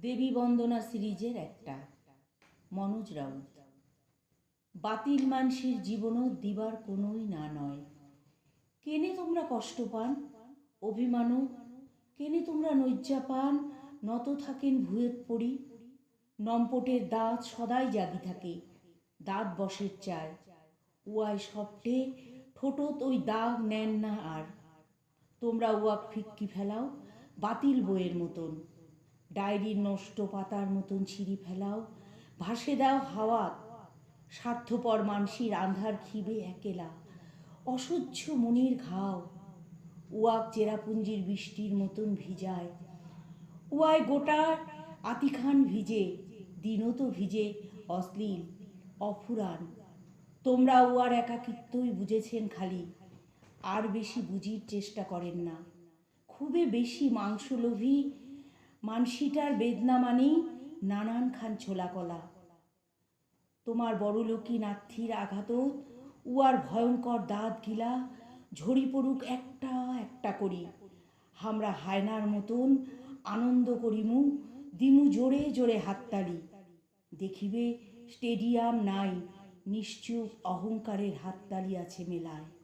দেবী বন্দনা সিরিজের একটা, মনোজ রাউত। বাতিল মানসির জীবনও দিবার কোনোই না নয়। কেনে তোমরা কষ্ট পান? অভিমানও? কেনে তোমরা নৈজ্জা পান? নত থাকেন ভুয়েত পড়ি নম্পটের দাঁত সদাই জাগি থাকে, দাঁত বসের চায়। উয়াই সবটে ঠোঁটত ওই দাগ নেন না আর। তোমরা উয়াক ফিক্কি ফেলাও, বাতিল বইয়ের মতন। ডায়েরির নষ্ট পাতার মতন ছিঁড়ি ফেলাও, ভাসে দাও হাওয়া, স্বার্থপর মানসির আন্ধার খিবে একেলা, অসহ্য মনির ঘাও, উয়াক চেরাপুঞ্জির বৃষ্টির মতন ভিজায়, উয়ায় গোটা আতিখান ভিজে দিনও তো ভিজে অশ্লীল, অফুরান, তোমরা উয়ার একাকিত্বই বুঝেছেন খালি, আর বেশি বুঝির চেষ্টা করেন না খুবই বেশি মাংসলোভী মানসিটার বেদনা মানেই নানান খান ছোলা কলা তোমার বড়লোকি নাথির আঘাত উয়ার ভয়ঙ্কর দাঁত গিলা ঝরি পড়ুক একটা একটা করি। আমরা হায়নার মতন আনন্দ করিমু, দিমু জোরে জোরে হাততালি। দেখিবে স্টেডিয়াম নাই, নিশ্চুপ অহংকারের হাততালি আছে মেলায়।